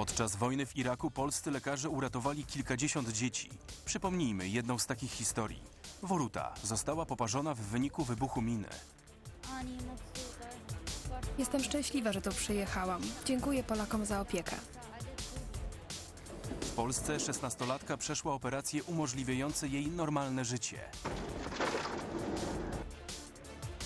Podczas wojny w Iraku polscy lekarze uratowali kilkadziesiąt dzieci. Przypomnijmy jedną z takich historii. Woruta została poparzona w wyniku wybuchu miny. Mocno. Jestem szczęśliwa, że tu przyjechałam. Dziękuję Polakom za opiekę. W Polsce szesnastolatka przeszła operacje umożliwiające jej normalne życie.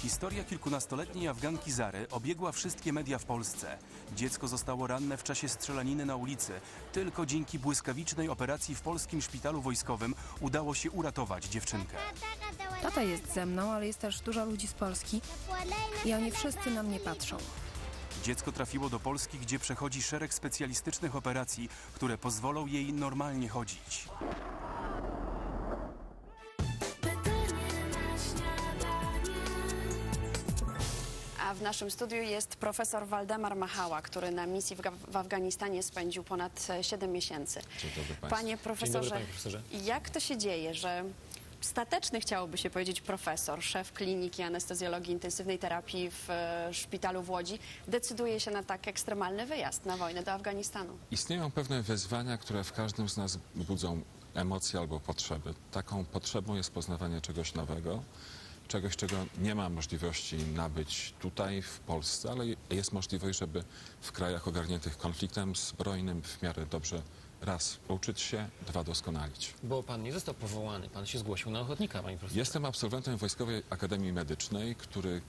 Historia kilkunastoletniej Afganki Zary obiegła wszystkie media w Polsce. Dziecko zostało ranne w czasie strzelaniny na ulicy. Tylko dzięki błyskawicznej operacji w polskim szpitalu wojskowym udało się uratować dziewczynkę. Tata jest ze mną, ale jest też dużo ludzi z Polski i oni wszyscy na mnie patrzą. Dziecko trafiło do Polski, gdzie przechodzi szereg specjalistycznych operacji, które pozwolą jej normalnie chodzić. A w naszym studiu jest profesor Waldemar Machała, który na misji w, w Afganistanie spędził ponad e, 7 miesięcy. Dzień dobry państwu. Panie profesorze, panie profesorze. jak to się dzieje, że stateczny chciałoby się powiedzieć profesor, szef kliniki anestezjologii intensywnej terapii w e, szpitalu w Łodzi, decyduje się na tak ekstremalny wyjazd na wojnę do Afganistanu? Istnieją pewne wyzwania, które w każdym z nas budzą emocje albo potrzeby. Taką potrzebą jest poznawanie czegoś nowego, czegoś, czego nie ma możliwości nabyć tutaj w Polsce, ale jest możliwość, żeby w krajach ogarniętych konfliktem zbrojnym w miarę dobrze raz uczyć się, dwa doskonalić. Bo pan nie został powołany, pan się zgłosił na ochotnika, panie profesorze. Jestem absolwentem Wojskowej Akademii Medycznej, który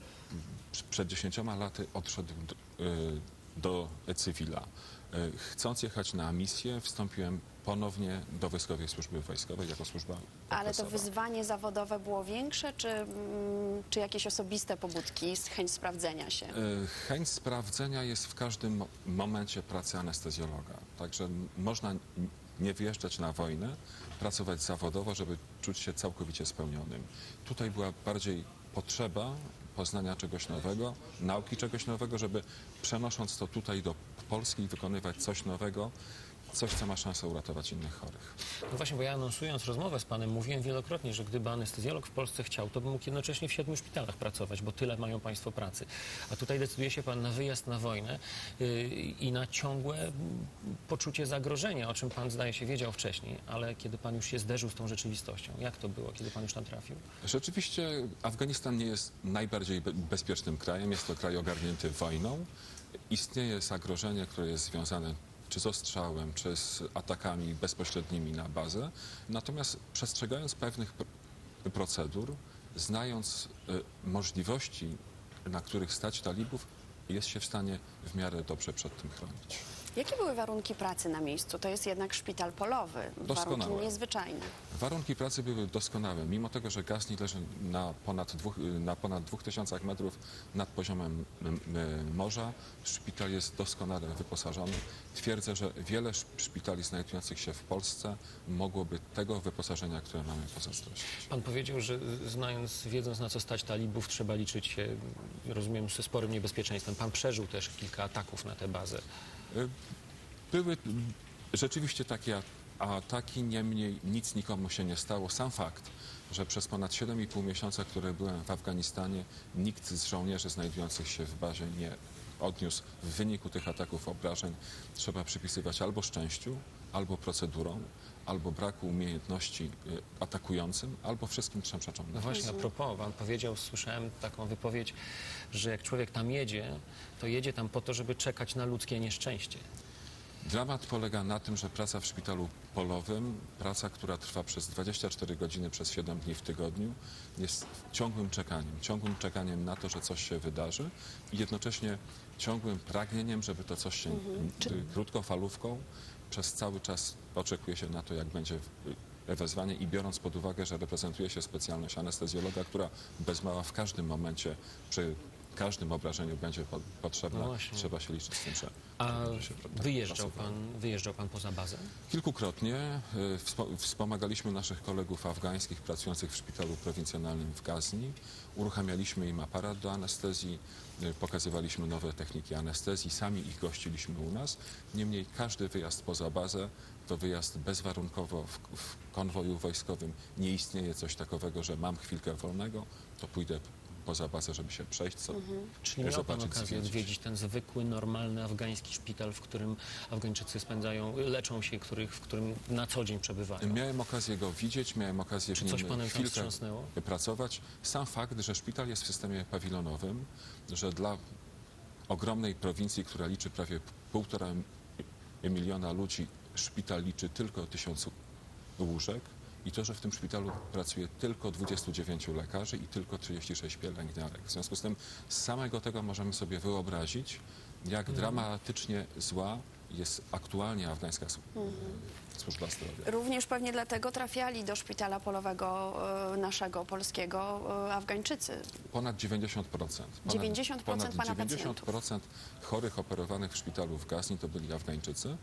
pr- przed dziesięcioma laty odszedł do, y, do cywila. Y, Chcąc jechać na misję, wstąpiłem ponownie do Wojskowej Służby Wojskowej jako służba Ale to okresowa. wyzwanie zawodowe było większe, czy, mm, czy jakieś osobiste pobudki, chęć sprawdzenia się? Y, Chęć sprawdzenia jest w każdym mo- momencie pracy anestezjologa. Także m- można n- nie wyjeżdżać na wojnę, pracować zawodowo, żeby czuć się całkowicie spełnionym. Tutaj była bardziej potrzeba poznania czegoś nowego, nauki czegoś nowego, żeby przenosząc to tutaj do Polski wykonywać coś nowego, coś, co ma szansę uratować innych chorych. No właśnie, bo ja anonsując rozmowę z panem mówiłem wielokrotnie, że gdyby anestezjolog w Polsce chciał, to by mógł jednocześnie w siedmiu szpitalach pracować, bo tyle mają państwo pracy. A tutaj decyduje się pan na wyjazd na wojnę yy, i na ciągłe poczucie zagrożenia, o czym pan zdaje się wiedział wcześniej, ale kiedy pan już się zderzył z tą rzeczywistością, jak to było, kiedy pan już tam trafił? Rzeczywiście Afganistan nie jest najbardziej be- bezpiecznym krajem. Jest to kraj ogarnięty wojną. Istnieje zagrożenie, które jest związane czy z ostrzałem, czy z atakami bezpośrednimi na bazę. Natomiast przestrzegając pewnych pr- procedur, znając y, możliwości, na których stać talibów, jest się w stanie w miarę dobrze przed tym chronić. Jakie były warunki pracy na miejscu? To jest jednak szpital polowy. Doskonałe. Warunki niezwyczajne. Warunki pracy były doskonałe. Mimo tego, że Gazni leży na ponad, dwóch, na ponad 2000 metrów nad poziomem morza, szpital jest doskonale wyposażony. Twierdzę, że wiele sz- szpitali znajdujących się w Polsce mogłoby tego wyposażenia, które mamy, pozazdrościć. Pan powiedział, że y, znając, wiedząc na co stać talibów, trzeba liczyć się, rozumiem, ze sporym niebezpieczeństwem. Pan przeżył też kilka ataków na tę bazę. Y, Były rzeczywiście takie ataki, niemniej nic nikomu się nie stało. Sam fakt, że przez ponad 7,5 miesiąca, które byłem w Afganistanie, nikt z żołnierzy znajdujących się w bazie nie odniósł w wyniku tych ataków obrażeń, trzeba przypisywać albo szczęściu, albo procedurom, albo braku umiejętności y, atakującym, albo wszystkim trzem rzeczom. No właśnie, a propos, pan powiedział, słyszałem taką wypowiedź, że jak człowiek tam jedzie, to jedzie tam po to, żeby czekać na ludzkie nieszczęście. Dramat polega na tym, że praca w szpitalu polowym, praca, która trwa przez 24 godziny przez 7 dni w tygodniu, jest ciągłym czekaniem. Ciągłym czekaniem na to, że coś się wydarzy i jednocześnie ciągłym pragnieniem, żeby to coś się y, krótkofalówką przez cały czas oczekuje się na to, jak będzie y, wezwanie i biorąc pod uwagę, że reprezentuje się specjalność anestezjologa, która bez mała w każdym momencie przy każdym obrażeniu będzie po, potrzebna, No trzeba się liczyć z tym, że A się tak wyjeżdżał pan, wyjeżdżał pan poza bazę? Kilkukrotnie wspo- wspomagaliśmy naszych kolegów afgańskich pracujących w szpitalu prowincjonalnym w Gazni. Uruchamialiśmy im aparat do anestezji, y, pokazywaliśmy nowe techniki anestezji, sami ich gościliśmy u nas. Niemniej każdy wyjazd poza bazę to wyjazd bezwarunkowo w, w konwoju wojskowym. Nie istnieje coś takowego, że mam chwilkę wolnego, to pójdę poza bazę, żeby się przejść, co, Czyli miał pan zobaczyć, okazję zwiedzić. odwiedzić ten zwykły, normalny afgański szpital, w którym Afgańczycy spędzają, leczą się, których, w którym na co dzień przebywają. Miałem okazję go widzieć, miałem okazję Czy w coś nim panem tam chwilkę wstrząsnęło? pracować. Sam fakt, że szpital jest w systemie pawilonowym, że dla ogromnej prowincji, która liczy prawie półtora miliona ludzi, szpital liczy tylko tysiąc łóżek i to, że w tym szpitalu pracuje tylko 29 lekarzy i tylko 36 pielęgniarek. W związku z tym z samego tego możemy sobie wyobrazić, jak dramatycznie zła jest aktualnie afgańska s- służba zdrowia. Również pewnie dlatego trafiali do szpitala polowego e, naszego, polskiego e, Afgańczycy. Ponad 90%. Ponad, 90% ponad pana 90% chorych operowanych w szpitalu w Gazni to byli Afgańczycy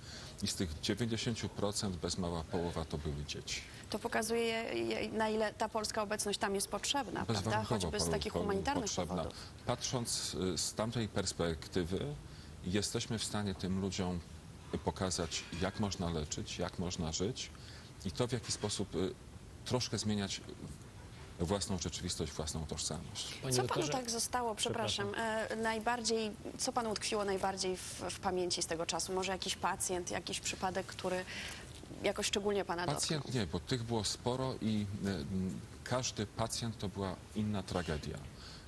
i z tych 90% bez mała połowa to były dzieci. To pokazuje, je- na ile ta polska obecność tam jest potrzebna, prawda? Choćby z takich humanitarnych potrzebna. powodów. Patrząc y, z tamtej perspektywy, jesteśmy w stanie tym ludziom pokazać, jak można leczyć, jak można żyć i to, w jaki sposób y, troszkę zmieniać własną rzeczywistość, własną tożsamość. Panie Co panu doktorze, tak zostało, przepraszam, e, najbardziej, co panu utkwiło najbardziej w, w pamięci z tego czasu? Może jakiś pacjent, jakiś przypadek, który jakoś szczególnie pana dotknął? Pacjent nie, bo tych było sporo i m, każdy pacjent to była inna tragedia.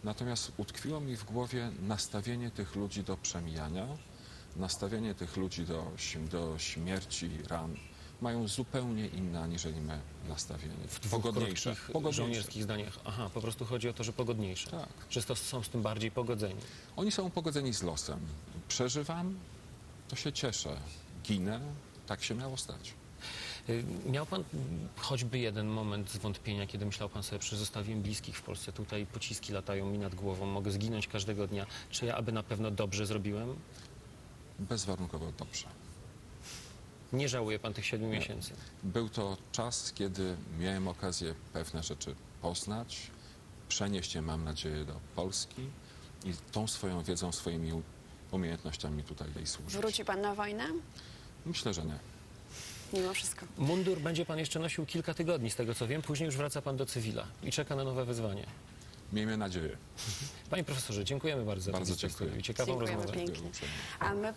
Natomiast utkwiło mi w głowie nastawienie tych ludzi do przemijania, nastawienie tych ludzi do, do śmierci, ran. Mają zupełnie inne aniżeli my nastawienie. w Pogodniejsze. Pogodniejsze. żołnierskich zdaniach. Aha, po prostu chodzi o to, że pogodniejsze. Tak. Że to są z tym bardziej pogodzeni. Oni są pogodzeni z losem. Przeżywam, to się cieszę. Ginę, tak się miało stać. Y, Miał pan choćby jeden moment zwątpienia, kiedy myślał pan sobie, że zostawiłem bliskich w Polsce, tutaj pociski latają mi nad głową, mogę zginąć każdego dnia. Czy ja aby na pewno dobrze zrobiłem? Bezwarunkowo dobrze. Nie żałuje pan tych siedmiu miesięcy. Był to czas, kiedy miałem okazję pewne rzeczy poznać, przenieść je, mam nadzieję, do Polski i tą swoją wiedzą, swoimi u- umiejętnościami tutaj jej służyć. Wróci pan na wojnę? Myślę, że nie. Mimo wszystko. Mundur będzie pan jeszcze nosił kilka tygodni, z tego co wiem, później już wraca pan do cywila i czeka na nowe wyzwanie. Miejmy nadzieję. Panie profesorze, dziękujemy bardzo za tę Bardzo dyskusję dziękuję. i ciekawą Dziękujemy rozmowę. pięknie. A my